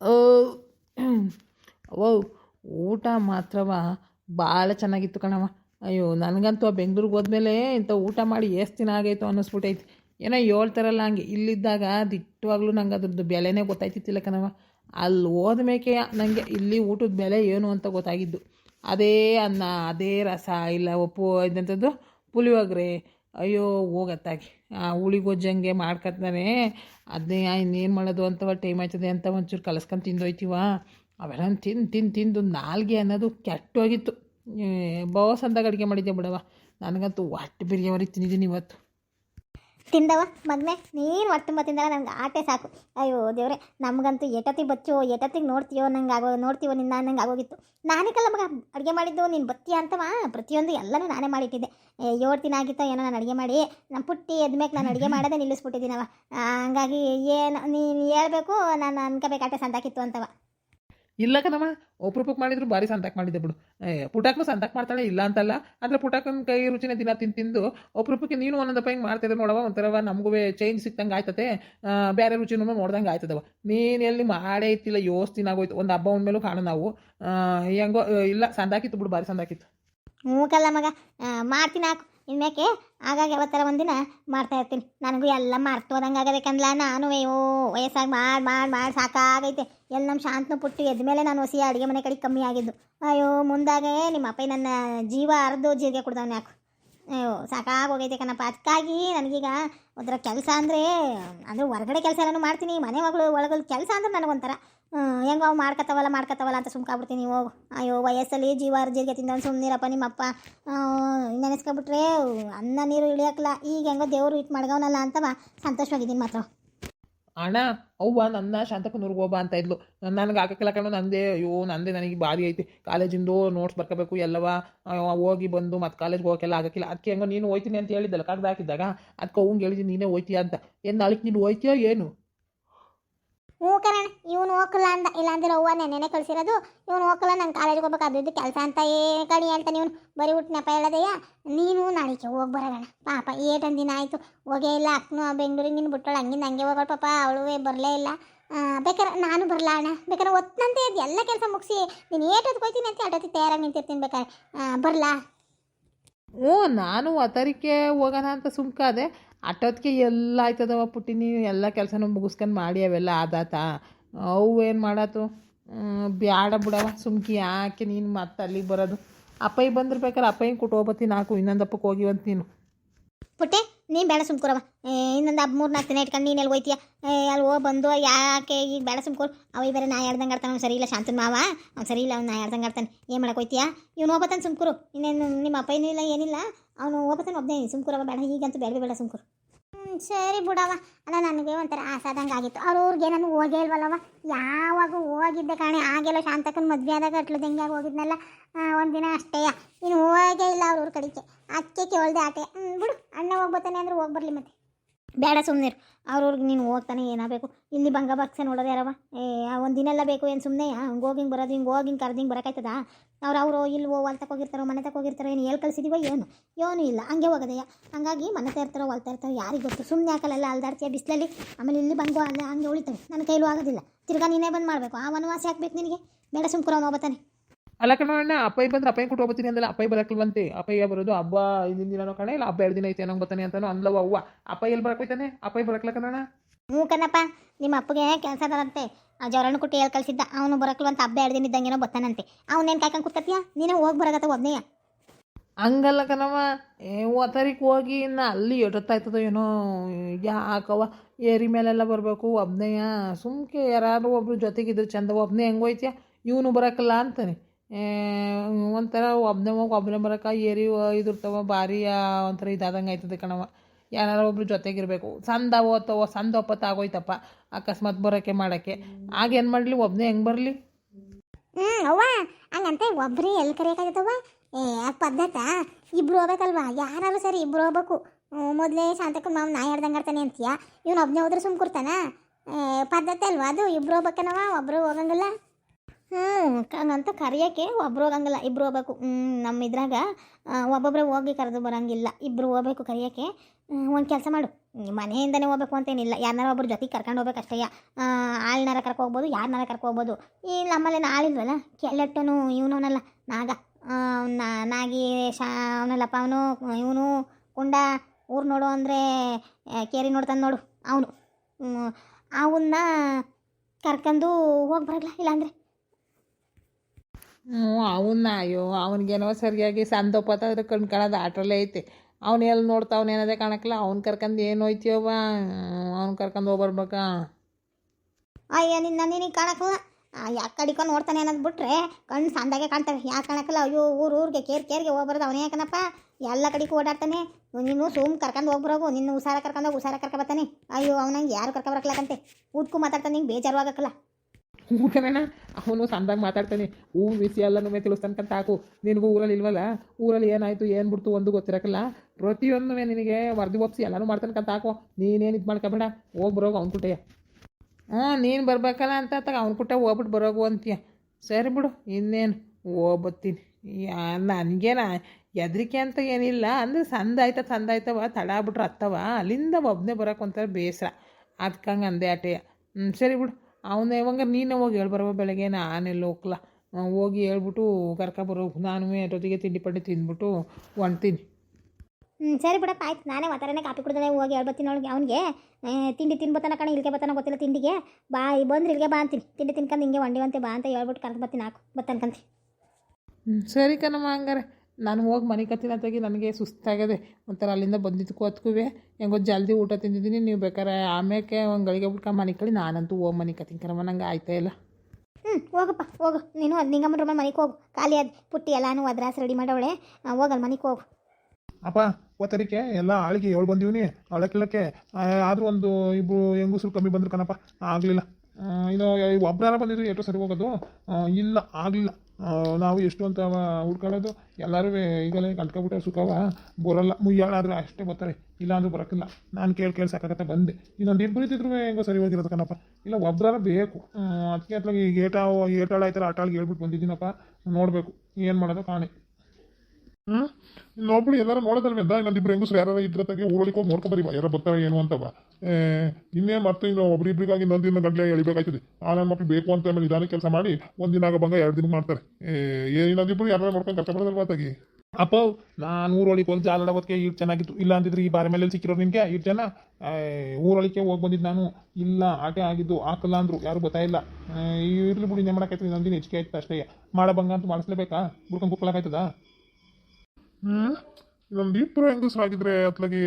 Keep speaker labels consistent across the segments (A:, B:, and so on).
A: ಓ ಊಟ ಮಾತ್ರವ? ಭಾಳ ಚೆನ್ನಾಗಿತ್ತು ಕಣವ ಅಯ್ಯೋ, ನನಗಂತೂ ಬೆಂಗ್ಳೂರಿಗೆ ಹೋದ್ಮೇಲೆ ಇಂಥ ಊಟ ಮಾಡಿ ಎಷ್ಟು ದಿನ ಆಗೈತೋ ಅನ್ನಿಸ್ಬಿಟ್ಟೈತಿ ಏನೋ ಹೇಳ್ತಾರಲ್ಲ ಹಂಗೆ, ಇಲ್ಲಿದ್ದಾಗ ದಿಟ್ಟವಾಗ್ಲೂ ನಂಗೆ ಅದ್ರದ್ದು ಬೆಲೆನೇ ಗೊತ್ತಾಯ್ತಿತ್ತಿಲ್ಲ ಕಣವ ಅಲ್ಲಿ ಹೋದ್ಮೇಕೆ ನನಗೆ ಇಲ್ಲಿ ಊಟದ ಬೆಲೆ ಏನು ಅಂತ ಗೊತ್ತಾಗಿದ್ದು. ಅದೇ ಅನ್ನ, ಅದೇ ರಸ, ಇಲ್ಲ ಉಪ್ಪು ಇದಂಥದ್ದು ಪುಳಿಯೋಗರೆ ಅಯ್ಯೋ ಹೋಗತ್ತಾಗಿ ಆ ಹುಳಿಗೊಜ್ಜಂಗೆ ಮಾಡ್ಕತ್ತಾನೆ ಅದನ್ನೇ ಇನ್ನೇನು ಮಾಡೋದು ಅಂತವ ಟೈಮ್ ಆಯ್ತದೆ ಅಂತ ಒಂಚೂರು ಕಲಸ್ಕೊಂಡು ತಿಂದೋಯ್ತೀವ? ಅವೆಲ್ಲ ತಿಂದು ತಿಂದು ತಿಂದು ನಾಲ್ಗೆ ಅನ್ನೋದು ಕೆಟ್ಟೋಗಿತ್ತು. ಬೋಸ್ ಸಂದಾಗ ಅಡುಗೆ ಮಾಡಿದ್ದೆ ಬಿಡವ ನನಗಂತೂ ಒಟ್ಟು ಬಿರಿಯವರಿಗೆ ತಿಂದಿದ್ದೀನಿ ಇವತ್ತು.
B: ತಿಂದವ ಮಗ್ನೆ? ನೀನು ಹೊಟ್ಟೆ ತುಂಬ ತಿಂದಾಗ ನಂಗೆ ಆಟೆ ಸಾಕು. ಅಯ್ಯೋ ದೇವ್ರೆ, ನಮಗಂತೂ ಎಟತಿ ಬಚ್ಚೋ, ಎಟತಿಗೆ ನೋಡ್ತೀಯೋ, ನಂಗೆ ಆಗೋ ನೋಡ್ತೀವೋ ನಿನ್ನ, ನಂಗೆ ಆಗೋಗಿತ್ತು. ನಾನೇ ಕಲ್ಲ ಮಗ, ಅಡುಗೆ ಮಾಡಿದ್ದು, ನೀನು ಬತ್ತೀಯ ಅಂತವ? ಪ್ರತಿಯೊಂದು ಎಲ್ಲನೂ ನಾನೇ ಮಾಡಿಟ್ಟಿದ್ದೆ. ಏಳು ದಿನ ಆಗಿತ್ತೋ, ಏನೋ ನಾನು ಅಡುಗೆ ಮಾಡಿ ನಮ್ಮ ಪುಟ್ಟಿ ಎದ್ಮೇಲೆ ನಾನು ಅಡುಗೆ ಮಾಡೋದೇ ನಿಲ್ಲಿಸ್ಬಿಟ್ಟಿದ್ದೀನವ. ಹಂಗಾಗಿ ಏನು ನೀನು ಹೇಳಬೇಕು, ನಾನು ಅನ್ಕೋಬೇಕು ಆಟೆ ಸಂತಾಕಿತ್ತು ಅಂತವ.
A: ಇಲ್ಲ ಒಬ್ರೊಬ್ಬಕ್ಕೆ ಮಾಡಿದ್ರು ಭಾರಿ ಸಂತಾಕ್ ಮಾಡಿದ್ದೆ ಬಿಡು. ಪುಟಾಕ್ನು ಸಂತಾಕ್ ಮಾಡ್ತಾಳೆ, ಇಲ್ಲ ಅಂತಲ್ಲ. ಆದರೆ ಪುಟಾಕನ ಕೈ ರುಚಿನ ದಿನ ತಿಂದು ತಿಂದು ಒಪ್ರೂಪಕ್ಕೆ ನೀನು ಒಂದೊಂದಪ್ಪ ಹಿಂಗೆ ಮಾಡ್ತಿದ್ರೆ ನೋಡವ ಒಂಥರವ ನಮಗೂ ಚೇಂಜ್ ಸಿಕ್ತಂಗೆ ಆಯ್ತದೆ ಬೇರೆ ರುಚಿನೂ ನೋಡ್ದಂಗೆ ಆಯ್ತದವ. ನೀನು ಎಲ್ಲಿ ಮಾಡೇ ಇತ್ತಿಲ್ಲ ಯೋಸ್ ದಿನ ಆಗೋಯ್ತು. ಒಂದು ಹಬ್ಬ ಉಣ್ಮೇಲೂ ಕಾಣೋ ನಾವು. ಹೆಂಗೋ ಇಲ್ಲ, ಸಂದಾಕಿತ್ತು ಬಿಡು, ಭಾರಿ ಸಂದಾಕಿತ್ತು.
B: ಹ್ಞೂ ಮಗ ಮಾಡ್ತೀನಿ ಇನ್ಮೇಕೆ ಆಗಾಗ ಯಾವತ್ತರ ಒಂದಿನ ಮಾಡ್ತಾ ಇರ್ತೀನಿ. ನನಗೂ ಎಲ್ಲ ಮರ್ತೋದಂಗೆ ಆಗಬೇಕಂದ್ಲ ನಾನು ಅಯ್ಯೋ ವಯಸ್ಸಾಗಿ ಮಾಡಿ ಮಾಡಿ ಮಾಡಿ, ಸಾಕಾಗೈತೆ. ಎಲ್ಲ ನಮ್ಮ ಶಾಂತನು ಪುಟ್ಟು ಎದ್ಮೇಲೆ ನಾನು ಹೊಸಿ ಅಡುಗೆ ಮನೆ ಕಡೆ ಕಮ್ಮಿ ಆಗಿದ್ದು. ಅಯ್ಯೋ, ಮುಂದಾಗೆ ನಿಮ್ಮ ಅಪ್ಪ ನನ್ನ ಜೀವ ಅರ್ದು ಜೀರಿಗೆ ಕುಡ್ದವನು ಯಾಕೆ? ಅಯ್ಯೋ, ಸಾಕಾಗೋಗೈತೆ ಕಣಪ್ಪ. ಅದಕ್ಕಾಗಿ ನನಗೀಗ ಒಂಥರ ಕೆಲಸ ಅಂದರೆ ಅಂದರೆ ಹೊರಗಡೆ ಕೆಲಸ ಎಲ್ಲನೂ ಮಾಡ್ತೀನಿ. ಮನೆ ಮಗಳು ಒಳಗಲ್ ಕೆಲಸ ಅಂದ್ರೆ ನನಗೊಂಥರ ಹೆಂಗೋ ಅವು ಮಾಡ್ಕತ್ತವಲ್ಲ ಮಾಡ್ಕತ್ತವಲ್ಲ ಅಂತ ಸುಮ್ಕಾಬಿಡ್ತೀನಿ ಹೋಗು ಅಯ್ಯೋ, ವಯಸ್ಸಲ್ಲಿ ಜೀವ ಅರ್ಜಿಗೆ ತಿಂದವನು ಸುಮ್ಮನಿರಪ್ಪ ನಿಮ್ಮಪ್ಪ. ನೆನೆಸ್ಕೊಬಿಟ್ರೆ, ಅನ್ನ ನೀರು ಇಳಿಯಕ್ಕಲ್ಲ ಈಗ ಹೆಂಗೋ ದೇವರು ಇಟ್ಟು ಮಾಡ್ಗವನಲ್ಲ ಅಂತವ ಸಂತೋಷವಾಗಿದ್ದೀನಿ ಮಾತ್ರ.
A: ಅಣ್ಣ, ಅವ್ವ ನನ್ನ ಶಾಂತಕನೂರ್ಗೆ ಹೋಗ್ಬಾ ಅಂತ ಇದ್ಲು. ನನಗೆ ಆಗಕ್ಕಿಲ್ಲ ಕಣ್ಣು ನಂದೇ. ಅಯ್ಯೋ, ನಂದೇ ನನಗೆ ಭಾರಿ ಐತಿ. ಕಾಲೇಜಿಂದು ನೋಟ್ಸ್ ಬರ್ಕೋಬೇಕು ಎಲ್ಲವ. ಹೋಗಿ ಬಂದು ಮತ್ತೆ ಕಾಲೇಜ್ಗೆ ಹೋಗಕ್ಕೆಲ್ಲ ಆಗಕ್ಕಿಲ್ಲ. ಅದಕ್ಕೆ ಹೆಂಗೋ ನೀನು ಹೋಯ್ತೀನಿ ಅಂತ ಹೇಳಿದ್ದಲ್ಲ, ಕಾಗದ ಹಾಕಿದ್ದಾಗ? ಅದಕ್ಕೆ ಅವ್ಗೆ ಹೇಳಿದ್ದೀನಿ ನೀನೇ ಹೋಯ್ತೀಯ ಅಂತ. ಏನು ನಾಳೆಗೆ ನೀನು ಹೋಯ್ತೀಯ, ಏನು?
B: ಹ್ಞೂ ಕಣ ಇವನು ಹೋಗಲ್ಲ ಅಂದ. ಇಲ್ಲಾಂದ್ರೆ ಅವ್ವ ನೆನೆ ಕಳಿಸಿರೋದು. ಇವನು ಹೋಗಲ್ಲ ನಂಗೆ ಕಾಲೇಜ್ಗೆ ಹೋಗ್ಬೇಕು. ಅದು ಇದು ಕೆಲಸ ಅಂತ ಏ ಕಣಿ ಹೇಳ್ತಾನೆ ಇವನು ಬರೀ ಹುಟ್ಟು ನೆಪ ಹೇಳೋದಯ್ಯ ನೀನು ನಾಳೆಗೆ ಹೋಗಿ ಬರೋಣ. ಪಾಪ ಏಟೊಂದು ದಿನ ಆಯಿತು. ಹೋಗೇ ಇಲ್ಲ. ಅಕ್ಕನು ಬೆಂಗಳೂರಿಗೆ ನೀನು ಬಿಟ್ಟೋಳು ಹಂಗಿಂದ ಹಂಗೆ ಹೋಗೋಳು ಪಾಪ. ಅವಳು ಬರಲೇ ಇಲ್ಲ. ಬೇಕಾರೆ ನಾನು ಬರಲ್ಲ ಅಣ್ಣ? ಬೇಕಾದ್ರೆ ಒತ್ತಂತೆ ಇದೆ ಎಲ್ಲ ಕೆಲಸ ಮುಗಿಸಿ. ನೀನು ಏಟೊತ್ತು ಹೋಯ್ತೀನಿ ಅಂತ ಅಟೊತ್ತಿ ತಯಾರಾಗಿ ನಿಂತಿರ್ತೀನಿ ಬೇಕಾರೆ. ಬರಲಾ?
A: ಹ್ಞೂ ನಾನು ಅತರಿಕೆ ಹೋಗೋಣ ಅಂತ ಸುಮ್ಕಾದೆ ಅಟ್ಟೊತ್ತಿಗೆ ಎಲ್ಲ ಆಯ್ತದವ ಪುಟ್ಟಿ ನೀವು ಎಲ್ಲ ಕೆಲಸನೂ ಮುಗಿಸ್ಕೊಂಡು ಮಾಡಿ ಅವೆಲ್ಲ ಆದಾತ. ಅವು ಏನು ಮಾಡಾತು? ಬ್ಯಾಡ ಬಿಡವ ಸುಮ್ಕಿ, ಯಾಕೆ ನೀನು ಮತ್ತೆ ಅಲ್ಲಿಗೆ ಬರೋದು? ಅಪ್ಪಯ್ಯ ಬಂದಿರ್ಬೇಕಾರೆ ಅಪ್ಪಯ್ಯ ಕೊಟ್ಟು ಹೋಗ್ಬತ್ತೀನಿ ನಾಲ್ಕು ಇನ್ನೊಂದಪ್ಪಕ್ಕೆ ಹೋಗಿ ಹೋಗಿವಂತ ನೀನು.
B: ಪುಟ್ಟೆ ನೀನು ಬೇಡ ಸುಮ್ಕೂರವ ಇನ್ನೊಂದು ಹಬ್ಬ ಮೂರು ನಾಲ್ಕು ದಿನ ಇಟ್ಕೊಂಡು ನೀನು ಎಲ್ಲಿ ಹೋಯ್ತೀಯ? ಅಲ್ಲಿ ಹೋಗಿ ಬಂದು ಯಾಕೆ ಈಗ ಬೇಡ ಸುಮ್ಕೂರು. ಅವ ಬೇರೆ ನಾ ಆಡ್ದಂಗೆ ಆಡ್ತಾನೆ, ಅವ್ನು ಸರಿ ಇಲ್ಲ ಶಾಂತನ ಮಾವ. ಅವ್ನು ಸರಿ ಇಲ್ಲ, ಅವ್ನು ನಾ ಆಡ್ದಂಗೆ ಆಡ್ತಾನೆ. ಏನು ಮಾಡಕ್ಕೆ ಹೋಯ್ತೀಯ? ಇವನು ಹೋಗ್ಬತ್ತಾನೆ ಸುಮ್ಕೂರು. ಇನ್ನೇನು ನಿಮ್ಮ ಅಪ್ಪ ಇಲ್ಲ, ಏನಿಲ್ಲ. ಅವನು ಹೋಗ್ಬತ್ತಾನೆ ಒಬ್ಬನೇ ಸುಮ್ಕೂರವ ಬೇಡ. ಈಗಂತೂ ಬೇಡ ಬೇಡ ಸುಮ್ಕೂರು. ಸರಿ ಬಿಡವ ಅಲ್ಲ, ನನಗೆ ಒಂಥರ ಆಸಾದಂಗೆ ಆಗಿತ್ತು. ಅವ್ರ ಊರಿಗೆ ನಾನು ಹೋಗೇ ಇಲ್ವಲ್ಲವ ಯಾವಾಗ ಹೋಗಿದ್ದೆ ಕಾಣೆ. ಆಗೆಲ್ಲ ಶಾಂತಕ್ಕನ ಮದುವೆ ಆದಾಗ ಅಟ್ಲದ ಹೆಂಗಾಗಿ ಹೋಗಿದ್ನಲ್ಲ. ಒಂದಿನ ಅಷ್ಟೇ ಇನ್ನು ಹೋಗೇ ಇಲ್ಲ ಅವ್ರ ಊರ ಕಡೆಗೆ. ಅಕ್ಕಿ ಕೇಳ್ದೆ ಆಟೆ. ಬಿಡು. ಅಣ್ಣ ಹೋಗ್ಬತ್ತಾನೆ ಅಂದ್ರೆ ಹೋಗಿ ಬರಲಿ ಮತ್ತೆ. ಬೇಡ ಸುಮ್ಮನೆ ಅವ್ರವ್ರಿಗೆ ನೀನು ಹೋಗ್ತಾನೆ, ಏನಾಗಬೇಕು? ಇಲ್ಲಿ ಬಂಗ ಬಕ್ಸೆ ನೋಡೋದು ಯಾರವ? ಏ ಒಂದು ದಿನ ಎಲ್ಲ ಬೇಕು, ಏನು ಸುಮ್ಮನೆ ಹಂಗೆ ಹೋಗಿ ಬರೋದು, ಹಿಂಗೆ ಹೋಗಿ ಹಿಂಗೆ ಕರ್ದು ಹಿಂಗೆ ಬರೋಕಾಯ್ತದ ಅವ್ರು ಅವರು ಇಲ್ಲಿ ಹೊಲ್ ಹೋಗಿರ್ತಾರೋ, ಮನೆ ತಗೋಗಿರ್ತಾರೋ ಏನು ಎಲ್ಲಿ ಕಳಿಸಿದೀವೋ ಏನು? ಏನು ಇಲ್ಲ, ಹಂಗೆ ಹೋಗೋದಯ್ಯ. ಹಂಗಾಗಿ ಮನೆ ತರ್ತಾರೋ, ಹೊಲ್ತಾ ಇರ್ತಾರೋ ಯಾರಿಗೆ ಗೊತ್ತು? ಸುಮ್ಮನೆ ಹಾಕಲ್ಲ ಅಲ್ದಾಡ್ತೀಯ ಬಿಸಿಲಲ್ಲಿ? ಆಮೇಲೆ ಇಲ್ಲಿ ಬಂದು ಅಲ್ಲ ಹಂಗೆ ಉಳಿತವೆ. ನನ್ನ ಕೈಲೂ ಆಗೋದಿಲ್ಲ. ತಿರ್ಗಾ ನೀನೇ ಬಂದು ಮಾಡಬೇಕು. ಆ ವನವಾಸಿ ಹಾಕ್ಬೇಕು ನಿನಗೆ. ಬೇಡ ಸುಮ್ಕುರ ಹೋಗ್ಬತ್ತಾನೆ.
A: ಅಲ್ಲ ಕಣ ಅಣ್ಣ ಅಪ್ಪಯ್ಯ ಬಂದ್ರೆ ಅಪ್ಪಾಯಿ ಕೊಟ್ಟು ಹೋಗ್ಬತ್ತೀನಿ ಅಂದಲ್ಲ ಅಪ್ಪಯ್ಯ ಬರಕ್ಲ್ವಂತೆ. ಅಪ್ಪಯ್ಯ ಬರೋದು ಹಬ್ಬ ಹಿಂದಿನ ದಿನನೋ ಕಣ ಇಲ್ಲ ಹಬ್ಬ ಎರಡು ದಿನ ಐತೆ ನಂಗೆ ಬರ್ತಾನೆ ಅಂತಾನು ಅಂದ್ಲವ ಅವ್ವ. ಅಪ್ಪ ಎಲ್ಲಿ ಬರಕ್ ಹೋಯ್ತಾನೆ? ಅಪ್ಪಯ್ಯ ಬರಕ್ಲ ಕಣಣ್ಣ?
B: ಹ್ಞೂ ಕಣಪ್ಪ ನಿಮ್ಮ ಅಪ್ಪಗೆ ಕೆಲಸ ಅದರಂತೆ ಆ ಜವರನ್ನು ಕುಟ್ಟಿ ಹೇಳಿ ಕಳಿಸಿದ್ದ ಅವನು ಬರಕ್ಲಂತ ಹಬ್ಬ ಎರಡು ದಿನ ಇದ್ದಂಗೇನೋ ಬರ್ತಾನಂತೆ. ಅವನೇನು ಕಾಯ್ಕೊಂಡು ಕೂತತ್ತೀಯ ನೀನೇ ಹೋಗಿ ಬರಗತ್ತ ಒಬ್ನೆಯ.
A: ಹಂಗಲ್ಲ ಕಣವ ಏ ಒತ್ತರಿಗೆ ಹೋಗಿ ಇನ್ನು ಅಲ್ಲಿ ಎಡತ್ತಾಯ್ತದೋ ಏನೋ ಯಾಕವ ಏರಿ ಮೇಲೆಲ್ಲ ಬರಬೇಕು ಒಬ್ನೆಯ. ಸುಮ್ಕೆ ಯಾರು ಒಬ್ರು ಜೊತೆಗಿದ್ರು ಚಂದ ಒಬ್ನೇ ಹೆಂಗೆ ಹೋಯ್ತಿಯ? ಇವನು ಬರೋಕ್ಕಲ್ಲ ಅಂತಾನೆ. ಒಂಥರ ಒಬ್ಬನೇ ಹೋಗಿ ಒಬ್ಬನೇ ಬರೋಕೆ ಏರಿ ಇದಿರ್ತಾವ ಭಾರಿ ಒಂಥರ ಇದಾದಂಗೆ ಆಯ್ತದೆ ಕಣವ ಯಾರು ಒಬ್ರು ಜೊತೆಗಿರಬೇಕು. ಸಂದ ಓದ್ತವ ಸಂದ ಒಪ್ಪತ್ತು ಆಗೋಯ್ತಪ್ಪ ಅಕಸ್ಮಾತ್ ಬರೋಕೆ ಮಾಡೋಕ್ಕೆ ಆಗೇನು ಮಾಡಲಿ ಒಬ್ಬನೇ ಹೆಂಗೆ ಬರಲಿ?
B: ಹ್ಞೂ ಅವ್ವ, ಹಂಗಂತ ಒಬ್ಬರೇ ಎಲ್ಲಿ ಕರೆಯೋಕ್ಕಾಗತ್ತವ್ವ ಏ, ಪದ್ಧತ, ಇಬ್ರು ಹೋಗ್ಬೇಕಲ್ವಾ? ಯಾರು ಸರಿ ಇಬ್ರು ಹೋಗ್ಬೇಕು. ಮೊದಲೇ ಶಾಂತಕ್ಕ ಮಾವ್ ನಾ ಹೇಳ್ದಂಗೆ ಆಡ್ತಾನೆ ಅಂತೀಯ? ಇವನು ಒಬ್ಬನೇ ಹೋದ್ರೆ ಸುಮ್ ಕೊಡ್ತಾನ ಪದ್ಧತಿ ಅಲ್ವಾ ಅದು? ಇಬ್ರು ಹೋಗ್ಬೇಕನವ ಒಬ್ರು ಹೋಗಂಗಿಲ್ಲ. ಹ್ಞೂ ಹಂಗಂತ ಕರೆಯೋಕ್ಕೆ ಒಬ್ರು ಹೋಗಂಗಿಲ್ಲ ಇಬ್ರು ಹೋಗ್ಬೇಕು. ನಮ್ಮ ಇದ್ರಾಗ ಆ, ಒಬ್ಬೊಬ್ರೆ ಹೋಗಿ ಕರೆದು ಬರೋಂಗಿಲ್ಲ ಇಬ್ಬರು ಹೋಗ್ಬೇಕು ಕರೆಯೋಕ್ಕೆ. ಒಂದು ಕೆಲಸ ಮಾಡು. ಮನೆಯಿಂದನೇ ಹೋಗ್ಬೇಕು ಅಂತೇನಿಲ್ಲ ಯಾರನ್ನಾರ ಒಬ್ರು ಜೊತೆಗೆ ಕರ್ಕೊಂಡು ಹೋಗ್ಬೇಕು ಅಷ್ಟೇ. ಆಳ್ನಾರ ಕರ್ಕೊ ಹೋಗ್ಬೋದು ಯಾರನ್ನಾರ ಕರ್ಕೊ ಹೋಗ್ಬೋದು. ಈ ನಮ್ಮಲ್ಲಿ ಆಳಿಲ್ವಲ್ಲ ಕೆಲೆಟ್ಟನು ಇವನವನಲ್ಲ ನಾಗ. ನಾಗಿ ಶಾ ಅವನಲ್ಲಪ್ಪ ಅವನು ಇವನು ಕುಂಡ ಊರು ನೋಡು ಅಂದರೆ ಕೇರಿ ನೋಡ್ತಾನೆ ನೋಡು ಅವನು. ಅವನ್ನ ಕರ್ಕೊಂಡು ಹೋಗಿ ಬರಲ್ಲ ಇಲ್ಲಾಂದ್ರೆ?
A: ಹ್ಞೂ ಅವನ್ನ ಅಯ್ಯೋ, ಅವನಿಗೇನೋ ಸರಿಯಾಗಿ ಸಂದೋಪತ್ತಾದ್ರೆ ಕಣ್ಕಾಣೋದು ಆಟ್ರಲ್ಲೇ ಐತೆ. ಅವನು ಎಲ್ಲಿ ನೋಡ್ತಾವನು ಏನದೇ ಕಾಣಕ್ಕಲ್ಲ, ಅವ್ನು ಕರ್ಕೊಂಡು ಏನು ಹೋಯ್ತೀಯವ್ವ? ಅವ್ನು ಕರ್ಕೊಂಡು ಹೋಗ್ಬರ್ಬೇಕ
B: ಅಯ್ಯ, ನಿನ್ನ ನಿನಗೆ ಕಾಣಕ್ಕಲ್ಲ ಯಾಕೆ ಕಡಿಕೊಂಡು ನೋಡ್ತಾನೆ ಅನ್ನೋದು ಬಿಟ್ರೆ ಕಣ್ಣು ಸಂದಾಗೆ ಕಾಣ್ತವೆ. ಯಾಕೆ ಕಾಣಕ್ಕಲ್ಲ? ಅಯ್ಯೋ, ಊರು, ಊರಿಗೆ, ಕೇರ್, ಕೇರ್ಗೆ ಹೋಗ್ಬಾರ್ದು ಅವನೇ ಯಾಕನಪ್ಪ? ಎಲ್ಲ ಕಡೆಗೂ ಓಡಾಡ್ತಾನೆ. ನೀನು ಸುಮ್ ಕರ್ಕೊಂಡು ಹೋಗ್ಬರೋಗು ನಿನ್ನ ಹುಷಾರ ಕರ್ಕೊಂಡು ಹೋಗಿ ಉಸಾರ ಕರ್ಕೊ ಬರ್ತಾನೆ. ಅಯ್ಯೋ ಅವನಂಗೆ ಯಾರು ಕರ್ಕೊ ಬರಕ್ಲಕ್ಕಂತೆ ಉದ್ಕು ಮಾತಾಡ್ತಾನೆ ನಿಂಗೆ ಬೇಜಾರು ಆಗಕ್ಕಲ್ಲ.
A: ಕಣಣ್ಣ ಅವನು ಸಂದಾಗ ಮಾತಾಡ್ತಾನೆ. ಹೂ ಬಿಸಿ ಎಲ್ಲನೂ ತಿಳಿಸ್ತಾನ್ಕಂತ ಹಾಕು ನಿನಗೂ ಊರಲ್ಲಿ ಇಲ್ವಲ್ಲ? ಊರಲ್ಲಿ ಏನಾಯಿತು, ಏನು ಬಿಡ್ತು ಒಂದು ಗೊತ್ತಿರಕ್ಕಲ್ಲ ಪ್ರತಿಯೊಂದು ನಿನಗೆ ವರದಿ ಒಪ್ಸಿ, ಎಲ್ಲನೂ ಮಾಡ್ತಾನ್ಕಂತ ಹಾಕು ನೀನೇನು ಇದು ಮಾಡ್ಕೊಬೇಡ, ಹೋಗಿ ಬರೋಗು ಅವ್ನ ಕುಟ್ಟೆಯ ಹ್ಞೂ ನೀನು ಬರ್ಬೇಕಲ್ಲ ಅಂತ ತಗ ಅವ್ನ ಕುಟ್ಟೆ ಹೋಗ್ಬಿಟ್ಟು ಬರೋಗು ಅಂತೀಯ. ಸರಿ ಬಿಡು, ಇನ್ನೇನು? ಹೋಗ್ಬತ್ತೀನಿ ನನಗೇನ ಹೆದ್ರಿಕೆ ಅಂತ ಏನಿಲ್ಲ, ಅಂದರೆ ಸಂದ ಆಯ್ತ ಸಂದ ಆಯ್ತವ ತಡ ಆಗ್ಬಿಟ್ರೆ ಅತ್ತವ. ಅಲ್ಲಿಂದ ಒಬ್ಬನೇ ಬರೋಕೆ ಒಂಥರ ಬೇಸರ. ಅದಕ್ಕಂಗೆ ಅಂದೆ ಆಟೆಯ. ಹ್ಞೂ ಸರಿ ಬಿಡು. ಅವನು ಯಾವಾಗ ನೀನು ಹೋಗಿ ಹೇಳ್ಬರವ ಬೆಳಗ್ಗೆ? ನಾನೆಲ್ಲ ಹೋಗ್ಲ. ಹೋಗಿ ಹೇಳ್ಬಿಟ್ಟು ಕರ್ಕೊಬರೋ ನಾನು ಜೊತೆಗೆ ತಿಂಡಿ ಪಂಡಿ ತಿಂದ್ಬಿಟ್ಟು ಹೊಂಡ್ತೀನಿ
B: ಹ್ಞೂ ಸರಿ ಬಿಡಪ್ಪ ಆಯ್ತು. ನಾನೇ ಒತ್ತಾರನೇ ಕಾಪಿ ಕುಡ್ದೇ ಹೋಗಿ ಹೇಳ್ಬತ್ತೀನಿ ಅವನಿಗೆ ಅವನಿಗೆ. ತಿಂಡಿ ತಿನ್ಬತ್ತಾನ ಕಣ ಇಲ್ಲಿಗೆ ಬತ್ತಾನ ಗೊತ್ತಿಲ್ಲ ತಿಂಡಿಗೆ. ಬಾ ಬಂದ್ರೆ ಇಲ್ಲಿಗೆ ಬಾ ಅಂತೀನಿ. ತಿಂಡಿ ತಿನ್ಕೊಂಡು ಹಿಂಗೆ ಒಂಡಿವಂತೆ ಬಾ ಅಂತ ಹೇಳ್ಬಿಟ್ಟು ಕರ್ಕೊಂಡು ಬರ್ತೀನಿ ಹಾಕು. ಬತ್ತನ್ಕಂತ
A: ಹ್ಞೂ ಸರಿ ಕಣಮ್ಮ ಹಂಗಾರೆ. ನಾನು ಹೋಗಿ ಮನೆ ಕತ್ತಿನ ತೆಗಿ ನನಗೆ ಸುಸ್ತಾಗಿದೆ ಒಂಥರ ಅಲ್ಲಿಂದ ಬಂದಿದ್ದಕ್ಕೂ ಹೊತ್ಕೂ ಹೆಂಗೋ ಜಲ್ದಿ ಊಟ ತಿಂದಿದ್ದೀನಿ ನೀವು ಬೇಕಾದ್ರೆ ಆಮೇಲೆ ಒಂದು ಗಳಿಗೆ ಬಿಟ್ಕ ಮನೆ ಕಳಿ ನಾನಂತೂ ಹೋಗಿ ಮನೆ ಕತ್ತಿನ ನಂಗೆ ಆಯ್ತಾ ಇಲ್ಲ.
B: ಹ್ಞೂ ಹೋಗಪ್ಪ ಹೋಗು. ನೀನು ಅದು ನಿಂಗಮ್ಮನ ರೂಮಲ್ಲಿ ಮನೆಗೆ ಹೋಗು. ಖಾಲಿ ಅದು ಪುಟ್ಟಿ ಎಲ್ಲಾನು ಅದ್ರಾಸ ರೆಡಿ ಮಾಡವಳೆ. ಹೋಗಲ್ಲ ಮನೆಗೆ ಹೋಗು.
C: ಅಪ್ಪ ಓತರಿಕೆ ಎಲ್ಲ ಆಳಿಗೆ ಏಳು ಬಂದೀವಿ ಅವಳಕ್ಕಿಲ್ಲಕ್ಕೆ ಆದರೂ ಒಂದು ಇಬ್ಬರು ಹೆಂಗಸರು ಕಮ್ಮಿ ಬಂದ್ರು ಕಣಪ್ಪ. ಆಗಲಿಲ್ಲ. ಇನ್ನು ಒಬ್ಬರಾರ ಬಂದಿದ್ರು ಎಷ್ಟು ಸರಿ ಹೋಗೋದು. ಇಲ್ಲ ಆಗಲಿಲ್ಲ. ನಾವು ಎಷ್ಟು ಅಂತ ಹುಡ್ಕೊಳ್ಳೋದು ಎಲ್ಲರೂ ಈಗಲೇ ಕಲ್ತ್ಕೊಬಿಟ್ರೆ ಸುಖವ ಬರೋಲ್ಲ, ಮುಯ್ಯಾಳಾದ್ರೆ ಅಷ್ಟೇ ಬರ್ತಾರೆ. ಇಲ್ಲ ಅಂದ್ರೂ ಬರೋಕ್ಕಿಲ್ಲ. ನಾನು ಕೇಳಿ ಕೇಳಿ ಸಾಕಾಗತ್ತೆ ಬಂದೆ. ಇನ್ನೊಂದು ಇಬ್ಬರು ಇದ್ದಿದ್ರು ಹೆಂಗೋ ಸರಿ ಹೋಗಿರೋದು ಕಣಪ್ಪ. ಇಲ್ಲ ಒಬ್ಬರಾದ್ರೆ ಬೇಕು. ಅದಕ್ಕೆ ಅತ್ಲಾಗ ಈಗ ಏಟಾ, ಏಟಾಳ ಆಯ್ತಾರೆ ಆಟಾಳಿಗೆ ಹೇಳ್ಬಿಟ್ಟು ಬಂದಿದ್ದೀನಪ್ಪ. ನೋಡಬೇಕು. ಏನು ಮಾಡೋದು ಕಾಣೆ. ಹ್ಮ್? ಇನ್ನೊಬ್ಳು ಎಲ್ಲಾರು ನೋಡೋದಲ್ವೇಂದ ಇನ್ನೊಂದಿಬ್ರು ಹೆಂಗಸ್ರು ಯಾರು ಇದ್ರತ್ತಾಗೆ ಊರೊಳಗೆ ಹೋಗಿ ನೋಡ್ಕೊಂಬರಿ ಯಾರ ಬರ್ತಾರೆ ಏನು ಅಂತವ ಏ, ಇನ್ನೇನ್ ಮತ್ತೆ ಇನ್ನು ಒಬ್ರಿಬ್ರಿಗಾಗಿ ಇನ್ನೊಂದಿನ ಗಂಟೆ ಎಳಿಬೇಕಾಯ್ತದೆ. ಆ ನನ್ನ ಮಕ್ಳು ಬೇಕು ಅಂತ ಆಮೇಲೆ ನಿಧಾನ ಕೆಲಸ ಮಾಡಿ ಒಂದಿನ ಆಗೋ ಬಂಗ ಎರಡು ದಿನ ಮಾಡ್ತಾರೆ. ಏ ಇನ್ನೊಂದಿಬ್ರು ಯಾರು ನೋಡ್ಕೊಂಡು ಕಷ್ಟಪಡೋದಲ್ವಾ ತಗಿ? ಅಪ್ಪ ನಾನು ಊರೊಳಗೆ ಹೋಗಿ ಜಾಲಾಡ ಹೊತ್ತಿಗೆ ಇಟ್ಟು ಚೆನ್ನಾಗಿತ್ತು. ಇಲ್ಲ ಅಂದಿದ್ರೆ ಈ ಬಾರಿ ಮೇಲೆ ಸಿಕ್ಕಿರೋ ನಿಮಗೆ ಇಟ್ಟು ಜನ ಊರೊಳಿಕೆ ಹೋಗಿ ಬಂದಿದ್ದು ನಾನು. ಇಲ್ಲ ಆಟೆ ಆಗಿದ್ದು ಹಾಕಲ್ಲ ಅಂದ್ರು ಯಾರು ಗೊತ್ತಾಯಿಲ್ಲ ಇರ್ಲಿ ಬಿಡಿ ಮಾಡೋಕ್ಕಾಯ್ತು ನಂದಿನ ಹೆಚ್ಚಿಗೆ ಆಯ್ತು ಅಷ್ಟೇ. ಮಾಡೋ ಬಂಗ ಅಂತ ಮಾಡಿಸ್ಲೇಬೇಕಾ? ಬಿಡ್ಕೊಂಡು ಕುತ್ಕೊಳಕಾಯ್ತದ ಹ್ಮ್? ಇನ್ನೊಂದು ಇಬ್ಬರು ಹೆಂಗಸ್ರಾಗಿದ್ರೆ ಅತ್ಲಾಗಿ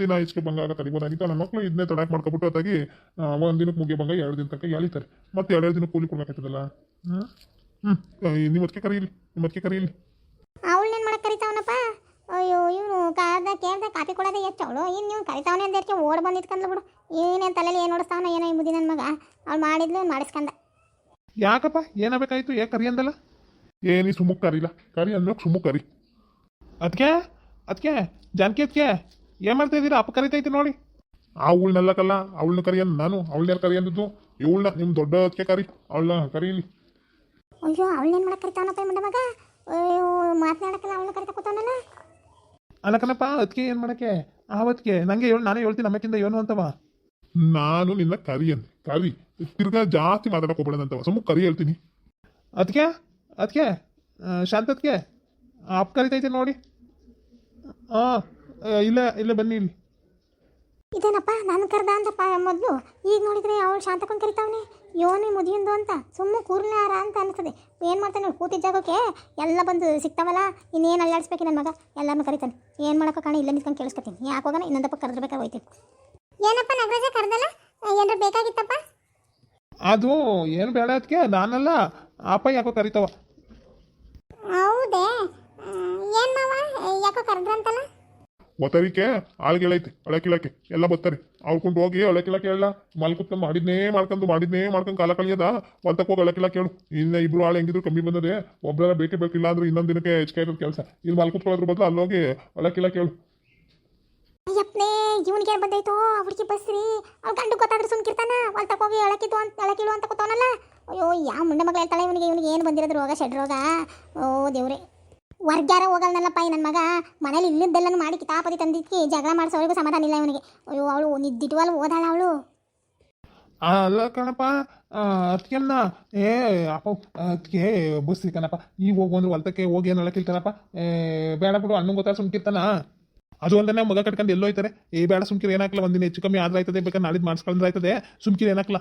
C: ದಿನ ಹೆಚ್ಚಿಗೆ ಭಂಗ ಆಗ ತಡಿಬೋದಾಗಿತ್ತು ನನ್ನ ಮಕ್ಕಳು ಇದನ್ನೇ ತಡಕ್ ಮಾಡ್ಕೊಬಿಟ್ಟು ಅತ್ತಾಗಿ ಒಂದು ದಿನಕ್ಕೆ ಮುಗಿಯ ಭಂಗ ಎರಡು ದಿನ ತನಕ ಎಳಿತಾರೆ. ಮತ್ತೆ ಎರಡು ದಿನ ಕೂಲಿ ಕೊಡ್ಬೇಕಾಗ್ತದಲ್ಲ? ಹ್ಮ್? ಹ್ಮ್. ನಿಮ್ಮ ಅದಕ್ಕೆ ಕರೀಲಿ ನಿಮ್ಮ ಅದಕ್ಕೆ ಕರೀಲಿ.
B: ಅವಳನ್ನೇನು ಮಾಡಕ್ಕೆ ಕರಿತಾವನಪ್ಪ? ಅಯ್ಯೋ ಇವನು ಕಾದ ಕೇಳ್ದ ಕಾಪಿ ಕೊಡೋದೇ ಎಷ್ಟು ಅವಳು. ಇನ್ನು ನೀವು ಕರಿತಾವನೆ ಅಂತ ಹೇಳಿ ಓಡ್ ಬಂದಿದ್ಕಂದ್ಲು ಬಿಡು. ಏನೇನು ತಲೆಯಲ್ಲಿ ಏನು ಓಡಿಸ್ತಾವನ ಏನೋ ಈ ಮುದಿ ನನ್ನ ಮಗ. ಅವ್ಳು ಮಾಡಿದ್ಲು ಮಾಡಿಸ್ಕಂದ.
C: ಯಾಕಪ್ಪ? ಏನಾಗಬೇಕಾಯ್ತು? ಯಾಕೆ ಕರಿ ಅಂದಲ್ಲ? ಏನಿ ಸುಮುಕ್ ಕರಿಲ್ಲ ಕರಿ ಅಂದ್ಮೇಲೆ ಸುಮುಕ್ ಕರಿ. ಅದಕ್ಕೆ ಅದಕ್ಕೆ ಜಾನಕಿ ಅದಕ್ಕೆ ಏನು ಮಾಡ್ತಾ ಇದ್ದೀರಾ? ಅಪ್ಪ ಕರಿತೈತಿ ನೋಡಿ. ಅವಳನ್ನೆಲ್ಲಕ್ಕಲ್ಲ ಅವಳನ್ನ ಕರಿ ಅಂದ್ ನಾನು ಅವಳನ್ನ ಕರಿ ಅಂದಿದ್ದು. ಇವಳನ್ನ ನಿಮ್ಮ ದೊಡ್ಡ ಅದಕ್ಕೆ ಕರಿ ಅವಳನ್ನ ಕರೀಲಿ
B: ಅಯ್ಯೋ ಅವಳನ್ನೇನು ಮಾಡಕ್ಕೆ ಕರಿತಾವನಪ್ಪ ಮುಂಡ ಮಗ? ಮಾತನಾಡಕ್ಕಲ್ಲ ಅವಳನ್ನ ಕರಿತಾ ಕೂತಾವನಲ್ಲ?
C: ಅಲ್ಲಕನಪ್ಪ ಅದಕ್ಕೆ ಏನು ಮಾಡಕ್ಕೆ? ಆವತ್ಗೆ ನನಗೆ ಹೇಳು ನಾನೇ ಹೇಳ್ತೀನಿ ನಮ್ಮಕ್ಕಿಂತ ಏನು ಅಂತವ? ನಾನು ನಿನ್ನ ಕರಿ ಅಂತ ಕರಿ. ತಿರ್ಗಾ ಜಾಸ್ತಿ ಮಾತಾಡಕ್ ಹೋಗ್ಬೇಡಂತವ ಸುಮ್ಮ ಕರಿ ಹೇಳ್ತೀನಿ. ಅದಕ್ಕೆ ಅದಕ್ಕೆ ಶಾಂತದ್ಕೆ ಅಪ್ಪ ಕರಿತೈತೆ ನೋಡಿ. ಹಾಂ ಇಲ್ಲ ಇಲ್ಲ ಬನ್ನಿ ಇಲ್ಲಿ.
B: ಇದೇನಪ್ಪ? ನಾನು ಕರ್ದ ಅಂತಪ್ಪ ಮೊದಲು. ಈಗ ನೋಡಿದ್ರೆ ಅವಳು ಶಾಂತಕೊಂಡು ಕರಿತಾವನೆ. ಯೋನಿ ಮುದಿಯಂದು ಅಂತ. ಸುಮ್ಮನೆ ಕೂರ್ಲಾರ ಅಂತ ಅನಿಸ್ತದೆ. ಏನು ಮಾಡ್ತಾನೆ ಕೂತಿದ್ದ ಜಾಗಕ್ಕೆ ಎಲ್ಲ ಬಂದು ಸಿಗ್ತಾವಲ್ಲ ಇನ್ನೇನು ಅಲ್ಲಾಡಿಸ್ಬೇಕು ನನ್ನ ಮಗ? ಎಲ್ಲರನ್ನೂ ಕರಿತಾನೆ. ಏನು ಮಾಡೋಕೆ ಕಾಣ ಇಲ್ಲ ನಿಂತ್ಕೊಂಡು ಕೇಳಿಸ್ಕೊತೀನಿ. ಯಾಕೆ ಹೋಗೋಣ ಇನ್ನೊಂದಪ್ಪ ಕರೆದ್ಬೇಕಾದ್ರೆ ಹೋಯ್ತೀನಿ ಏನಪ್ಪ ನಗರಾಜ ಕರೆದಲ್ಲ? ಏನಾರು ಬೇಕಾಗಿತ್ತಪ್ಪ?
C: ಅದು ಏನು ಬೇಡ ಅದಕ್ಕೆ ನಾನಲ್ಲ ಅಪ್ಪ ಯಾಕೋ ಕರಿತಾವ.
B: ಹೌದೇ? ಏನು ಮಾವ? ಯಾಕೋ ಕರೆದ್ರಂತಲ್ಲ?
C: ಒತ್ತರಿಕೆ ಆಳ್ಗೆಳೈತೆ ಅಳಕಿಳಕ್ಕೆ ಎಲ್ಲ ಬತ್ತರಿ. ಅವ್ಕೊಂಡು ಹೋಗಿ ಅಳಕಿಳಕ್ಕೆ ಹೇಳ. ಮಲ್ಕುತ್ತ ಮಾಡಿದ್ನೇ ಮಾಡ್ಕೊಂಡು ಮಾಡಿದ್ನೇ ಮಾಡ್ಕೊಂಡು ಕಾಲ ಕಳಿಯದ. ಹೊಲ್ತಕ್ಕೆ ಹೋಗಿ ಅಳಕಿಳ ಕೇಳು ಇನ್ನ ಇಬ್ರು ಆಳು ಹೆಂಗಿದ್ರು ಕಮ್ಮಿ ಬಂದದೆ. ಒಬ್ಬರ ಬೇಕೇ ಬೇಕಿಲ್ಲ ಅಂದ್ರೆ ಇನ್ನೊಂದು ದಿನಕ್ಕೆ ಹೆಚ್ಚಿಗೆ ಇರೋದು ಕೆಲಸ. ಇಲ್ಲಿ ಮಲ್ಕುತ್ಕೊಳ್ಳೋದ್ರ ಬದಲು ಅಲ್ಲೋಗಿ ಅಳಕಿಳ ಕೇಳು
B: ಅಯ್ಯಪ್ಪನೇ ಇವನಿಗೆ ಬಂದೈತೋ ಅವ್ರಿಗೆ ಬಸ್ರಿ ಅವ್ಳು ಗಂಡು ಗೊತ್ತಾದ್ರೆ ಸುಮ್ಕಿರ್ತಾನ ಹೊಲ್ತಕ್ಕೆ ಹೋಗಿ ಅಳಕಿದ್ದು ಅಂತ ಎಳಕಿಳು ಅಂತ ಕೂತವನಲ್ಲ? ಅಯ್ಯೋ ಯಾವ ಮುಂಡೆ ಮಗಳು ಹೇಳ್ತಾಳೆ ಇವನಿಗೆ? ಇವನಿಗೆ ಏನು ಬಂದಿರೋದು ರೋಗ ಶಡ್ರೋಗ ಓ ದೇವ್ರೆ. ವರ್ಗ್ಯಾರ ಹೋಗಲ್ನಲ್ಲಪ್ಪ ನನ್ನ ಮಗ. ಮನೇಲಿ ಇಲ್ಲಿದ್ದೆಲ್ಲನೂ ಮಾಡಿ ಕಿತಾಪತಿ ತಂದಿದ್ದಕ್ಕೆ ಜಗಳ ಮಾಡಿಸೋವರೆಗೂ ಸಮಾಧಾನ ಇಲ್ಲ ಇವನಿಗೆ. ಅಯ್ಯೋ ಅವಳು ನಿದ್ದಿಟ್ಟುವಲ್ಲ ಓದಾಳ ಅವಳು.
C: ಅಲ್ಲ ಕಣಪ್ಪ ಅದಕ್ಕೆಲ್ಲ ಏ, ಅಪ್ಪ ಅದಕ್ಕೆ ಬಸ್ರಿ ಕಣಪ್ಪ ಈಗ ಹೋಗು ಹೊಲ್ತಕ್ಕೆ ಹೋಗಿ ಏನು ಏ, ಬೇಡ ಬಿಡು ಅಣ್ಣಂಗೆ ಗೊತ್ತಾ ಸುಮ್ಕಿರ್ತಾನ. ಅದು ಅಲ್ಲದೆ ಮಗ ಕಟ್ಕೊಂಡು ಎಲ್ಲೋಯ್ತಾರೆ. ಈ ಬೇಡ ಸುಮ್ಕಿರ್ ಏನಾಗಲ್ಲ ಒಂದಿನ ಹೆಚ್ಚು ಕಮ್ಮಿ ಆದ್ರೆ ಆಯ್ತದೆ ಬೇಕಾದ್ರೆ ನಾಳಿದ್ದು ಮಾಡಿಸ್ಕೊಂಡ್ರೆ ಆಯ್ತದೆ ಸುಮ್ಕಿರ್ ಏನಾಕಲ್ಲ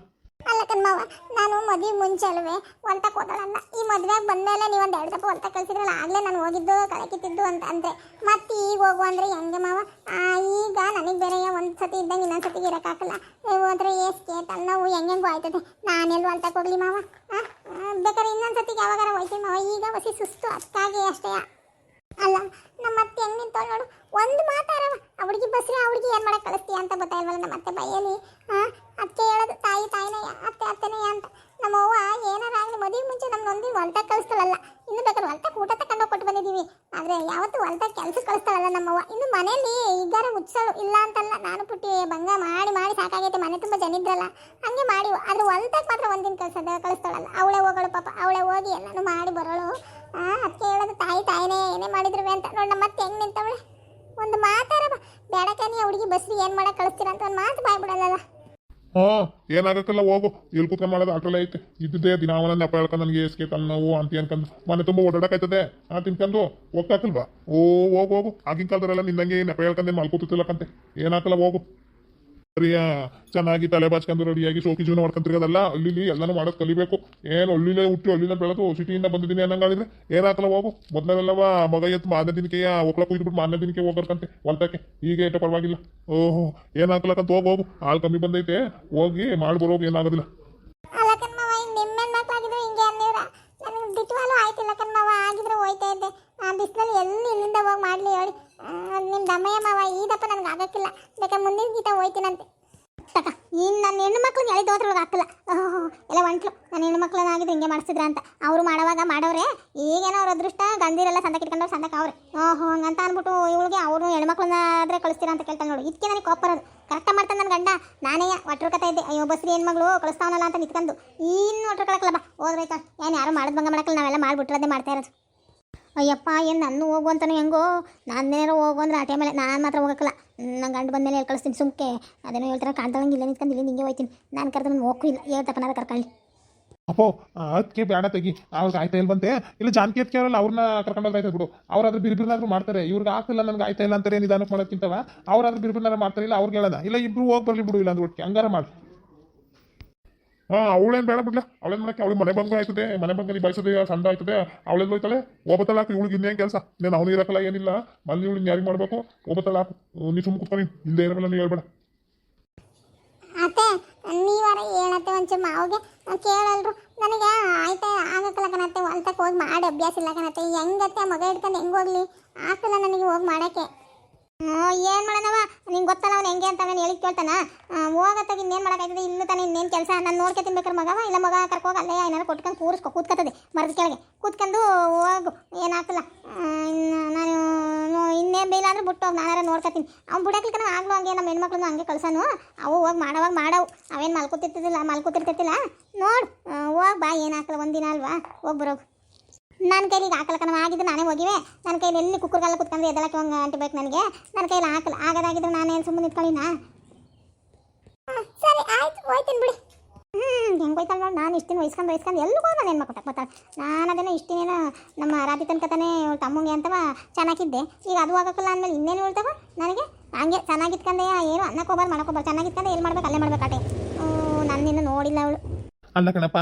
B: ನಾನು ಮದುವೆ ಮುಂಚೆ ಅಲ್ವೇ, ಹೊಲ್ತ ಕೂದಳಲ್ಲ ಈ ಮದುವೆಗೆ ಬಂದಮೇಲೆ ನೀವು ಒಂದು ಎರಡು ದಪ್ಪ ಹೊಲ್ತ ಕಳಿಸಿದ್ರಲ್ಲ, ಆಗಲೇ ನಾನು ಹೋಗಿದ್ದು ಕಳಕಿತ್ತಿದ್ದು ಅಂತ ಅಂದ್ರೆ ಮತ್ತೆ ಈಗ ಹೋಗು ಅಂದ್ರೆ ಹೆಂಗೆ ಮಾವ? ಈಗ ನನಗೆ ಬೇರೆ ಒಂದು ಸತಿ ಇದ್ದಂಗೆ ಇನ್ನೊಂದು ಸತಿ ಇರೋಕ್ಕಾಗಲ್ಲ ನೀವು ಅಂದ್ರೆ ಏಸ್ಕೆ ನಾವು ಹೆಂಗೆಂಗೋ ಆಯ್ತದೆ. ನಾನೆಲ್ಲೂ ಅಂತ ಕೊಡ್ಲಿ ಮಾವ? ಹಾಂ ಬೇಕಾದ್ರೆ ಇನ್ನೊಂದು ಸತಿಗೆ ಯಾವಾಗಾರ ಹೋಯ್ತೀನಿ ಮಾವ. ಈಗ ಹೊಸಿ ಸುಸ್ತು ಅದಕ್ಕಾಗಿ ಅಷ್ಟೇ. ಅಲ್ಲ, ನಮ್ಮ ಅತ್ತೆ ಹೆಂಗ್ ನಿಂತವ್ ನೋಡು. ಒಂದು ಮಾತಾರ ಅವಳಿಗೆ ಬಸ್ರಿ ಹುಡುಗಿ ಏನು ಮಾಡಕ್ಕೆ ಕಳಿಸ್ತೀಯ ಅಂತ ಗೊತ್ತಾಯಿಲ್ವಲ್ಲ ನಮ್ಮ ಅತ್ತೆ ಬೈಯಲ್ಲಿ? ಅದಕ್ಕೆ ಹೇಳೋದು ತಾಯಿ, ತಾಯಿನೇ, ಅತ್ತೆ, ಅತ್ತೆನೇ ಅಂತ. ನಮ್ಮ ಅವ್ವ ಏನಾರ ಆಗಲಿ, ಮದುವೆ ಮುಂಚೆ ನಮ್ಗೆ ಒಂದು ಹೊಲ್ದಾಗ ಕಳಿಸ್ತಾಳಲ್ಲ. ಇನ್ನು ಬೇಕಾದ್ರೆ ಹೊಲ್ದಾಗ ಊಟ ತಕೊಂಡು ಕೊಟ್ಟು ಬಂದಿದ್ದೀವಿ ಆದರೆ ಯಾವತ್ತು ಹೊಲ್ದಾಗ ಕೆಲಸ ಕಳಿಸ್ತಾಳಲ್ಲ ನಮ್ಮವ್ವ ಇನ್ನು ಮನೆಯಲ್ಲಿ ಈಗಾರ ಮುಚ್ಚಳು ಇಲ್ಲ ಅಂತಲ್ಲ, ನಾನು ಪುಟ್ಟಿ ಭಂಗ ಮಾಡಿ ಮಾಡಿ ಸಾಕಾಗೈತೆ. ಮನೆ ತುಂಬ ಜನ ಇದ್ರಲ್ಲ. ಹಂಗೆ ಮಾಡಿ ಆದ್ರೆ ಹೊಲ್ದಾಗ ಮಾತ್ರ ಒಂದಿನ ಕಳ್ಸೋದು, ಕಳಿಸ್ತಾಳಲ್ಲ. ಅವಳೇ ಹೋಗಳು ಪಾಪ. ಅವಳೇ ಹೋಗಿ ಎಲ್ಲನೂ ಮಾಡಿ ಬರೋಳು. ಆ ಅದಕ್ಕೆ ಹೇಳೋದು ತಾಯಿ ತಾಯಿನೇ, ಏನೇ ಮಾಡಿದ್ರು ಅಂತ. ನೋಡಿ ನಮ್ಮ ಮತ್ತೆ ಹೆಂಗ್ ನಿಂತವಳೆ? ಒಂದು ಮಾತಾರ ಬೇಡಕ್ಕೆ ನೀ ಹುಡುಗಿ ಬಸ್ರಿ ಏನು ಮಾಡಕ್ಕೆ ಕಳಿಸ್ತೀರ ಅಂತ ಒಂದು ಮಾತು ಬಾಯ್ಬಿಡಲ್ಲ
C: ಹಾ, ಏನಾಗತ್ತಲ್ಲ ಹೋಗು. ಇಲ್ಲಿ ಕೂತ್ಕೊಂಡು ಮಾಡೋದು ಆಟೋಲ್ಲ ಐತೆ. ಇದ್ದಿದ್ದೆ ದಿನ ಅವನ ನೆಪ ಹೇಳ್ಕೊಂಡು ನನಗೆ ಎಸ್ಕೆ ತನ್ನವು ಅಂತ ಅನ್ಕೊಂಡು ಮನೆ ತುಂಬ ಓಡಾಡಕ್ಕಾಯ್ತದೆ ಆ ತಿನ್ಕಂದು ಹೋಗ್ತಾಕಲ್ವಾ ಓ, ಹೋಗು ಹೋಗು. ಆಗಿನ ಕಾಲದಲ್ಲೆಲ್ಲ ನಿನ್ನಂಗೆ ನೆಪ ಹೇಳ್ಕೊಂಡೆ ಮಲ್ಕೋತಿರ್ತಿಲ್ಲಕ್ಕಂತೆ ಏನಾಕಲ್ಲ ಹೋಗು. ಸರಿಯ? ಚೆನ್ನಾಗಿ ತಲೆ ಬಾಚ್ಕೊಂಡು ರೆಡಿಯಾಗಿ ಶೋಕಿ ಜೀವನ ಮಾಡ್ಕೊಂತಿರೋದಲ್ಲ ಅಲ್ಲಿ ಎಲ್ಲಾನು ಮಾಡೋದು ಕಲಿಬೇಕು. ಏನು ಅಲ್ಲಿಲೇ ಹುಟ್ಟಿ ಅಲ್ಲಿನ ಬೆಳೆದು ಸಿಟಿಯಿಂದ ಬಂದಿದ್ದೀನಿ ಅನ್ನಂಗಾಳಿದ್ರೆ ಏನಾಗಲ್ಲ ಹೋಗು ಮೊದಲೆಲ್ಲವ ಮಗ ಎತ್ತು ಮಾರನೇ ದಿನಕ್ಕೆ ಒಕ್ಕಳ ಕುಯ್ದ್ಬಿಟ್ಟು ಮಾರನೇ ದಿನಕ್ಕೆ ಹೋಗರ್ಕಂತೆ ಹೊಲ್ತಕ್ಕೆ. ಈಗ ಏಟ ಪರವಾಗಿಲ್ಲ. ಓಹೋ ಏನಾಗ್ಲಕ್ಕಂತ ಹೋಗು ಹಾಲು ಕಮ್ಮಿ ಬಂದೈತೆ. ಹೋಗಿ ಮಾಡಿ ಏನಾಗೋದಿಲ್ಲ
B: ಹಿಂಗೆ ಹಿಂಗೆ ಹೋಯ್ತಾ ಇದ್ದೆ. ಆ ಬಿಸಿಲಲ್ಲಿ ಎಲ್ಲಿ ಇಲ್ಲಿಂದ ಹೋಗಿ ಮಾಡಲಿ ಹೇಳಿ. ನಿಮ್ಮ ದಮ್ಮಯ್ಯ ಮಾವ ಈ ದಪ್ಪ ನನಗೆ ಆಗಕ್ಕಿಲ್ಲ. ಬೇಕಾದ್ರೆ ಮುಂದಿನ ಗೀತ ಹೋಯ್ತೀನಂತೆ. ತಕ ಇನ್ನು ನನ್ನ ಹೆಣ್ಣು ಮಕ್ಳಿಗೆ ಹೋದ್ರೊಳಗೆ ಹಾಕಿಲ್ಲ ಓಹೋ, ಎಲ್ಲ ಒಂಟ್ಲು. ನನ್ನ ಹೆಣ್ಣು ಮಕ್ಳನ್ನಾಗಿದ್ದು ಹಿಂಗೆ ಮಾಡಿಸಿದ್ರ ಅಂತ. ಅವರು ಮಾಡೋವಾಗ ಮಾಡೋರೆ. ಈಗೇನೋ ಅವ್ರ ಅದೃಷ್ಟ ಗಂದಿರೆಲ್ಲ ಸಂದಕ್ಕೆ ಇಟ್ಕೊಂಡವ್ರು ಸಂದಕ್ಕೆ ಅವ್ರೆ. ಓಹೋ, ಹಂಗಂತ ಅಂದ್ಬಿಟ್ಟು ಇವಳಿಗೆ ಅವರು ಹೆಣ್ಮಕ್ಳನ್ನ ಆದ್ರೆ ಕಳಿಸ್ತೀರಾ ಅಂತ ಕೇಳ್ತಾನೆ ನೋಡಿ. ಇದಕ್ಕೆ ನನಗೆ ಕೋಪ ಬರೋದು. ಕರೆಕ್ಟಾಗಿ ಮಾಡ್ತಾನೆ ನನ್ನ ಗಂಡ. ನಾನೇ ಒಟ್ಟರು ಕತೆ ಇದ್ದೆ. ಅಯ್ಯೋ, ಬಸ್ರಿ ಹೆಣ್ಮಗಳು ಕಳಿಸ್ತಾವನಲ್ಲ ಅಂತ ನಿಂತ್ಕೊಂಡು ಇನ್ನು ಒಟ್ಟರು ಬಾ. ಹೋದ್ರೈತ ಏನು ಯಾರು ಮಾಡೋದು ಬಂಗ ಮಾಡಕ್ಕಲ್ಲ ನಾವೆಲ್ಲ ಮಾಡ್ಬಿಟ್ರದೇ ಮಾಡ್ತಾ ಇರೋದು. ಅಯ್ಯಪ್ಪ, ಏನು ನನ್ನ ಹೋಗು ಅಂತಾನೆ ಹೆಂಗೋ? ನಾನೇನಾರು ಹೋಗು ಅಂದ್ರೆ ಆ ಟೈಮಲ್ಲಿ ನಾನು ಮಾತ್ರ ಹೋಗೋಕ್ಕಲ್ಲ. ನನ್ನ ಗಂಡು ಬಂದಮೇಲೆ ಹೇಳಿ ಕಳಿಸ್ತೀನಿ ಸುಮ್ಕೆ. ಅದೇನೋ ಹೇಳ್ತಾರೆ, ಕಾಣ್ತಾಳಂಗೆ ಇಲ್ಲ ನಿಂತ್ಕೊಂಡು ಇಲ್ಲಿ ನಿಂಗೆ ಹೋಯ್ತೀನಿ. ನಾನು ನಾನು ಹೋಗು ಇಲ್ಲ. ಹೇಳ್ತಪ್ಪನಾರ ಕರ್ಕೊಳ್ಳಿ
C: ಅಪ್ಪೋ ಅದಕ್ಕೆ ಬೇಡ ತೆಗಿ. ಅವ್ರಿಗೆ ಆಯ್ತಾ ಇಲ್ಲ ಬಂತೆ ಇಲ್ಲ ಜಾನಕಿ ಅದಕ್ಕೆ ಅವರಲ್ಲ ಅವ್ರನ್ನ ಕರ್ಕೊಂಡು ಆಯ್ತದ ಬಿಡು. ಅವ್ರಾದ್ರೂ ಬಿರ್ಬಿರ್ನಾದ್ರು ಮಾಡ್ತಾರೆ. ಇವ್ರಿಗೆ ಆಗ್ತಿಲ್ಲ ನನಗೆ ಆಯ್ತಾ ಇಲ್ಲ ಅಂತಾರೆ ನಿಧಾನಕ್ಕೆ ಮಾಡೋಕ್ಕಿಂತವ ಅವ್ರಾದ್ರೂ ಬಿರ್ಬಿರ್ನಾರ ಮಾಡ್ತಾರೆ, ಇಲ್ಲ ಅವ್ರಿಗೆ ಹೇಳೋದ. ಇಲ್ಲ, ಇಬ್ರು ಹೋಗಿ ಬರಲಿ ಬಿಡು ಇಲ್ಲ ಅಂದ್ರೆ ಹಂಗಾರ ಹಾಂ, ಅವಳೇನು ಬೇಡ ಬಿಡ್ಲ. ಅವಳೇನು ಮಾಡಕ್ಕೆ? ಅವಳಿಗೆ ಮನೆ ಬಂಗ ಆಯ್ತದೆ. ಮನೆ ಬಂಗ ನೀ ಬಯಸದೆ ಸಣ್ಣ ಆಯ್ತದೆ. ಅವಳೆಲ್ಲ ಹೋಯ್ತಾಳೆ? ಒಬ್ಬತ್ತಲ್ಲ ಹಾಕಿ. ಇವಳಿಗೆ ಇನ್ನೇನು ಕೆಲಸ? ನೀನು ಅವನು ಇರಕಲ್ಲ, ಏನಿಲ್ಲ. ಮಲ್ಲಿ ಇವಳಿಗೆ ಯಾರಿಗೆ ಮಾಡಬೇಕು. ಒಬ್ಬತ್ತಲ್ಲ ನೀ ಸುಮ್ಮನೆ ನೀನು. ಇಲ್ಲದೆ ಇರಬಲ್ಲ ನೀ ಹೇಳ್ಬೇಡ.
B: ಕೇಳಲ್ರು. ನನಗೆ ಹೋಗಿ ಮಾಡಿ, ಅಭ್ಯಾಸ ಇಲ್ಲ ಕಣತ್ತೆ. ಹೆಂಗತ್ತೆ? ಮಗ ಹಿಡ್ಕೊಂಡು ಹೆಂಗೆ ಹೋಗ್ಲಿ? ಆಗ್ತಿಲ್ಲ ನನಗೆ ಹೋಗಿ ಮಾಡೋಕ್ಕೆ. ಏನು ಮಾಡೋಣವ ನಿಂಗೆ ಗೊತ್ತಲ್ಲ ಅವ್ನು ಹೆಂಗೆ ಅಂತ ನಾನು ಹೇಳಿ ಕೇಳ್ತಾನ? ಹೋಗತ್ತಾಗ ಇನ್ನೇನು ಮಾಡೋಕ್ಕಾಯ್ತದೆ ಇನ್ನು ತಾನೇ ಇನ್ನೇನು ಕೆಲಸ? ನಾನು ನೋಡ್ಕೆ ತಿನ್ಬೇಕಾರೆ ಮಗವ ಇಲ್ಲ ಮಗ ಕರ್ಕೋಗಿ? ಅಲ್ಲೇ ಏನಾರು ಕೊಟ್ಕೊಂಡು ಕೂರಿಸ್ಕೊ, ಕೂತ್ಕತ್ತದೆ ಮರದ ಕೆಳಗೆ. ಕೂತ್ಕೊಂಡು ಹೋಗು, ಏನಾಗ್ತಲ್ಲ. ನಾನು ಇನ್ನೇನು ಬೇಯಿಲ್ಲ ಬಿಟ್ಟು ಹೋಗಿ, ನಾನಾರ ನೋಡ್ಕೊತೀನಿ ಅವ್ನು ಬಿಡಕ್ಲಿಕ್ಕ ಆಗ್ಲೂ ಹಂಗೆ, ನಮ್ಮ ಹೆಣ್ಮಕ್ಳನ್ನು ಹಂಗೆ ಕಳ್ಸನು. ಅವು ಹೋಗಿ ಮಾಡೋವಾಗ ಮಾಡವು. ಅವೇನು ಮಲ್ಕೋತಿರ್ತಿದ್ದಿಲ್ಲ, ಮಲ್ಕೋತಿರ್ತಿರ್ತಿಲ್ಲ. ನೋಡು ಹೋಗಿ ಬಾ, ಏನಾಗ್ತಲ್ಲ, ಒಂದಿನ ಅಲ್ವಾ? ಹೋಗಿ ಬರೋಗು. ನನ್ನ ಕೈಲಿಗೆ ಹಾಕಲ್ಲ ಕಣವ ಆಗಿದ್ದು ನಾನೇ ಹೋಗಿವೆ. ನನ್ನ ಕೈಲಿ ಎಲ್ಲಿ ಕುಕ್ಕರ್ಗೆಲ್ಲ ಕುತ್ಕೊಂಡು ಎದ್ದಲಕ್ಕೆ ಹಂಗೆ ಅಂಟಬೇಕು ನನಗೆ. ನನ್ನ ಕೈಲಿ ಹಾಕಲ್ಲ ಆಗದಾಗಿದ್ರೆ ನಾನೇನು ಸುಮ್ಮನೆ ನಿಂತ್ಕೊಳ್ಳಿನಾ ಸರಿ ಆಯ್ತು ಹೋಯ್ತೀನಿ ಬಿಡಿ ಹ್ಞೂ ಹೆಂಗೆ ಹೋಯ್ತಲ್ಲ ನೋಡಿ ನಾನು ಇಷ್ಟಿನ ವಹಿಸ್ಕೊಂಡು ವಹಿಸ್ಕೊಂಡು ಎಲ್ಲೂ ಹೋಗೋ ನಾನು ಏನು ಮಾಡ್ಕೊಟ್ಟೆ ನಾನು ಅದನ್ನು ಇಷ್ಟಿನೇನೋ ನಮ್ಮ ರಾತ್ರಿ ತನಕ ತಾನೇ ತಮ್ಮಂಗೆ ಅಂತವ ಚೆನ್ನಾಗಿದ್ದೆ ಈಗ ಅದು ಹೋಗೋಕ್ಕಲ್ಲ ಅಂದಮೇಲೆ ಇನ್ನೇನು ಹೇಳ್ತಾವ ನನಗೆ? ಹಂಗೆ ಚೆನ್ನಾಗಿತ್ಕಂಡೆ ಏನು ಅನ್ನಕ್ಕೆ ಹೋಗ್ಬಾರ್ದು ಮಾಡಕ್ಕೆ ಚೆನ್ನಾಗಿತ್ಕಂದೆ ಎಲ್ಲಿ ಮಾಡ್ಬೇಕು ಅಲ್ಲೇ ಮಾಡ್ಬೇಕು ಅಟೆ ನಾನು ನಿನ್ನ ನೋಡಿಲ್ಲ ಅವಳು.
C: ಅಲ್ಲ ಕಣಪ್ಪ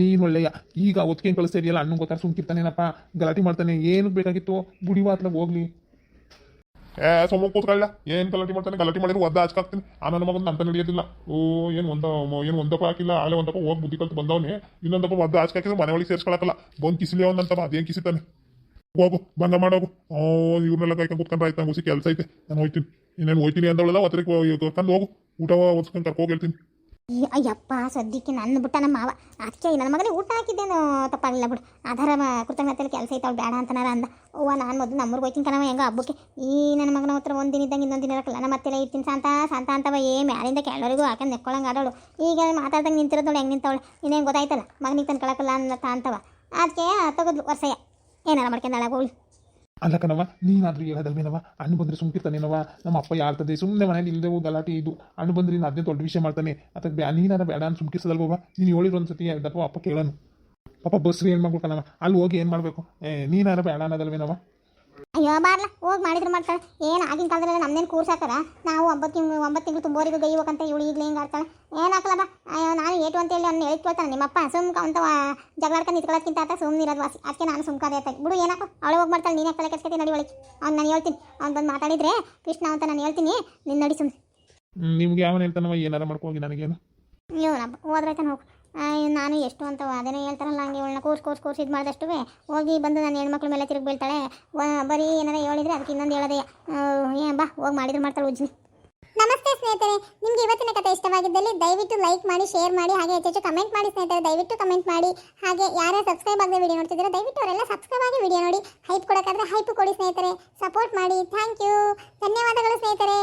C: ನೀನು ಒಳ್ಳೆಯ. ಈಗ ಒತ್ಕೇನು ಕಳಿಸ್ತಾ ಇದೆಯಲ್ಲ ಅಣ್ಣ ಗೊತ್ತಾರ ಸುಮ್ಕಿರ್ತಾನೇನಪ್ಪ ಗಲಾಟೆ ಮಾಡ್ತಾನೆ, ಏನು ಬೇಕಾಗಿತ್ತು? ಮಾತ್ರ ಹೋಗ್ಲಿ. ಏ ಸೊಮ್ಮ ಕೂತ್ಕೊಳ್ಳ, ಏನು ಗಲಾಟೆ ಮಾಡ್ತಾನೆ? ಗಲಾಟೆ ಮಾಡಿದ್ರೆ ಒದ್ದ ಹಚ್ಕಾಕ್ತೀನಿ ಆ, ನನ್ನ ಮಗನ ಅಂತ ನಡೆಯೋದಿಲ್ಲ. ಓ, ಏನು ಒಂದ, ಏನು ಒಂದಪ್ಪ ಹಾಕಿಲ್ಲ. ಆಗಲೇ ಒಂದಪ್ಪ ಹೋಗಿ ಬುದ್ಧಿ ಕಲ್ತು ಬಂದವನೇ. ಇನ್ನೊಂದಪ್ಪ ಒದ್ದ ಹಚ್ಕಾಕಿದ್ರೆ ಮನೆ ಒಳಗೆ ಸೇರ್ಸ್ಕೊಳಕಲ್ಲ. ಬಂದು ಕಿಸಿಲಿ ಅವನಂತಪ್ಪ ಅದೇನು ಕಿಸಿತಾನೆ? ಹೋಗು ಬಂದ ಮಾಡೋಗು. ಓ ಇವ್ರನ್ನೆಲ್ಲ ಕೈ ಕೂತ್ಕೊಂಡ್ರೆ ಆಯ್ತು, ನಂಗೆ ಕೆಲಸ ಐತೆ. ನಾನು ಹೋಯ್ತೀನಿ. ಇನ್ನೇನು ಹೋಯ್ತೀನಿ ಅಂದವಳಲ್ಲ ಒತ್ತರಿಗೆ ತಂದು ಹೋಗು. ಊಟ ಓದ್ಸ್ಕೊಂಡು ಕರ್ಕೊ ಹೋಗಿ ಹೇಳ್ತೀನಿ.
B: ಅಯ್ಯಪ್ಪ, ಸದ್ಯಕ್ಕೆ ನನ್ನ ಬಿಟ್ಟ ನಮ್ಮ ಮಾವ. ಅದಕ್ಕೆ ನನ್ನ ಮಗನಿಗೆ ಊಟ ಹಾಕಿದ್ದೇನು ತಪ್ಪಾಗಿಲ್ಲ ಬಿಡು. ಆಧಾರ ಕೃತಜ್ಞತೆಯಲ್ಲಿ ಕೆಲಸ ಐತವಳು ಬೇಡ ಅಂತನಾರ ಅಂದ. ಓವ ನಾನು ಮೊದಲು ನಮ್ಮೂರ್ಗೆ ಹೋಯ್ತೀನಿ ಕಣವ ಹೆಂಗೋ ಹಬ್ಬಕ್ಕೆ. ಈ ನನ್ನ ಮಗನ ಹತ್ರ ಒಂದು ದಿನ ಇದ್ದಂಗೆ ಇನ್ನೊಂದು ದಿನ ಇರಕ್ಕಲ್ಲ ನಮ್ಮ ಮತ್ತೆಲ್ಲ ಇರ್ತೀನಿ, ಶಾಂತ ಶಾಂತ ಅಂತವ, ಏ, ಮ್ಯಾಲಿಂದ ಕೆಳವರೆಗೂ ಹಾಕೊಂಡು ನೆಕ್ಕೊಳಂಗೆ ಆಡೋಳು. ಈಗ ಮಾತಾಡ್ದಂಗೆ ನಿಂತಿರೋದವಳು, ಹೆಂಗೆ ನಿಂತವಳು? ಇನ್ನೇನು ಗೊತ್ತಾಯ್ತಲ್ಲ ಮಗನಿಗೆ ತಂದು ಕಳಕಲ್ಲ ಅನ್ನ ಅಂತವ ಅದಕ್ಕೆ ತಗೋದ್ಲು, ವರ್ಷಯ್ಯ. ಏನಾರ ಮಾಡ್ಕೊಂಡಾಳ ಹೋಗ್ಲಿ.
A: ಅಲ್ಲ ನೀನಾದ್ರೂ ಹೇಳೋದಲ್ವೇನವ ಅಣ್ಣು ಬಂದ್ರೆ ಸುಮ್ಕಿರ್ತಾನೇನವ ನಮ್ಮ ಅಪ್ಪ ಯಾರ್ತದೆ ಸುಮ್ಮನೆ ಮನೇಲಿ ಇಲ್ಲದೆ ಗಲಾಟೆ ಇದು. ಅಣ್ಣು ಬಂದ್ರೆ ನೀನು ಅದನ್ನೇ ದೊಡ್ಡ ವಿಷಯ ಮಾಡ್ತಾನೆ. ಅದಕ್ಕೆ ಬ್ಯಾ ನೀನಾರ ಬೇಡ ಅಂತ ಸುಮ್ಕಿರ್ಸದಲ್ವ ನೀನು ಹೇಳಿರೋ ಒಂದ್ಸತಿ ದಪ್ಪ ಅಪ್ಪ ಕೇಳೋನು. ಪಾಪ ಬಸ್ರಿ ಏನು ಮಾಡ್ಬೇಕು ಕಣವ ಅಲ್ಲಿ ಹೋಗಿ ಏನು ಮಾಡಬೇಕು? ಏ ನೀನಾರ ಬೇಡ ಅನ್ನೋದಲ್ವೇನವ
B: ಬಾರ್ಲ ಹೋಗಿ ಮಾಡಿದ್ರು ಮಾಡ್ತಾಳೆ. ಏನು ಆಗಿನ ಕಾಲದಲ್ಲಿ ನಮ್ದೇನು ಕೂರ್ಸಾಕರ ನಾವು ಒಂಬತ್ತು ತಿಂಗಳು ಒಂಬತ್ತು ತಿಂಗಳು ತುಂಬೋರಿಗೂ ಗೈಬೇಕಂತ ಇವಳು ಈಗಲೇ ಹಿಂಗೆ ಆಡ್ತಾಳೆ. ಏನು ಹಾಕಲ್ಲ ಅಯ್ಯೋ ನಾನು ಏಟು ಅಂತೇಳಿ ಅವ್ನು ಹೇಳ್ಕೊಳ್ತಾನೆ ನಿಮ್ಮಪ್ಪ ಸುಮ್ ಅಂತ ಜಗಳಾಡ್ಕೊಂಡು ನಿಂತ್ಕೊಳ್ಳೋಕ್ಕಿಂತ ಆತ ಸುಮ್ಮನೆ ಇರೋದು ವಾಸಿ. ಅದಕ್ಕೆ ನಾನು ಸುಮ್ಕಾದೆ ಆಯ್ತು ಬಿಡು ಏನಪ್ಪ ಅವಳು ಹೋಗಿ ಮಾಡ್ತಾಳೆ. ನೀನು ತಲೆ ಕೆಡ್ಸ್ಕೊತೀನಿ ನಡಿ ಒಳಗೆ. ಅವ್ನು ನಾನು ಹೇಳ್ತೀನಿ. ಅವ್ನು ಬಂದು ಮಾತಾಡಿದ್ರೆ ಕೃಷ್ಣ ಅಂತ ನಾನು ಹೇಳ್ತೀನಿ. ನಿನ್ನ ನಡಿ ಸುಮ್ಮನೆ
A: ನಿಮ್ಗೆ ಯಾವ ಹೇಳ್ತಾನವ? ಏನಾರ ಮಾಡ್ಕೋಗಿ ನನಗೇನು.
B: ಇವನಪ್ಪ ಹೋದ್ರೆ ಹೋಗು. ಅಯ್ಯೋ, ನಾನು ಎಷ್ಟು ಅಂತ ವಾದನೆ ಹೇಳ್ತಾರಲ್ಲ, ಹಂಗೆ ಇವಳನ್ನ ಕೋರ್ಸ್ ಕೋರ್ಸ್ ಕೋರ್ಸ್ ಇದು ಮಾಡಿದಷ್ಟು ಹೋಗಿ ಬಂದು ನನ್ನ ಹೆಣ್ಮಕ್ಳ ಮೇಲೆ ತಿರುಗಿ ಬೀಳ್ತಾಳೆ. ಬರೀ ಏನಾರ ಹೇಳಿದ್ರೆ ಅದಕ್ಕೆ ಇನ್ನೊಂದು ಹೇಳೋದೇ. ಏ, ಬಾ, ಹೋಗಿ ಮಾಡಿದ್ರೆ ಮಾಡ್ತಾಳೆ ಉಜ್ಜಿ. ನಮಸ್ತೆ ಸ್ನೇಹಿತರೆ. ನಿಮಗೆ ಇವತ್ತಿನ ಕಥೆ ಇಷ್ಟವಾಗಿದ್ದಲ್ಲಿ ದಯವಿಟ್ಟು ಲೈಕ್ ಮಾಡಿ, ಶೇರ್ ಮಾಡಿ, ಹಾಗೆ ಹೆಚ್ಚು ಕಮೆಂಟ್ ಮಾಡಿ ಸ್ನೇಹಿತರೆ. ದಯವಿಟ್ಟು ಕಮೆಂಟ್ ಮಾಡಿ. ಹಾಗೆ ಯಾರೇ ಸಬ್ಸ್ಕ್ರೈಬ್ ಆಗದೆ ವಿಡಿಯೋ ನೋಡ್ತಿದ್ದೀರಾ, ದಯವಿಟ್ಟು ಅವರೆಲ್ಲ ಸಬ್ಸ್ಕ್ರೈಬ್ ಆಗಿ ವಿಡಿಯೋ ನೋಡಿ. ಹೈಪ್ ಕೊಡೋಕ್ಕಾದ್ರೆ ಹೈಪ್ ಕೊಡಿ ಸ್ನೇಹಿತರೆ. ಸಪೋರ್ಟ್ ಮಾಡಿ. Thank you. ಧನ್ಯವಾದಗಳು ಸ್ನೇಹಿತರೆ.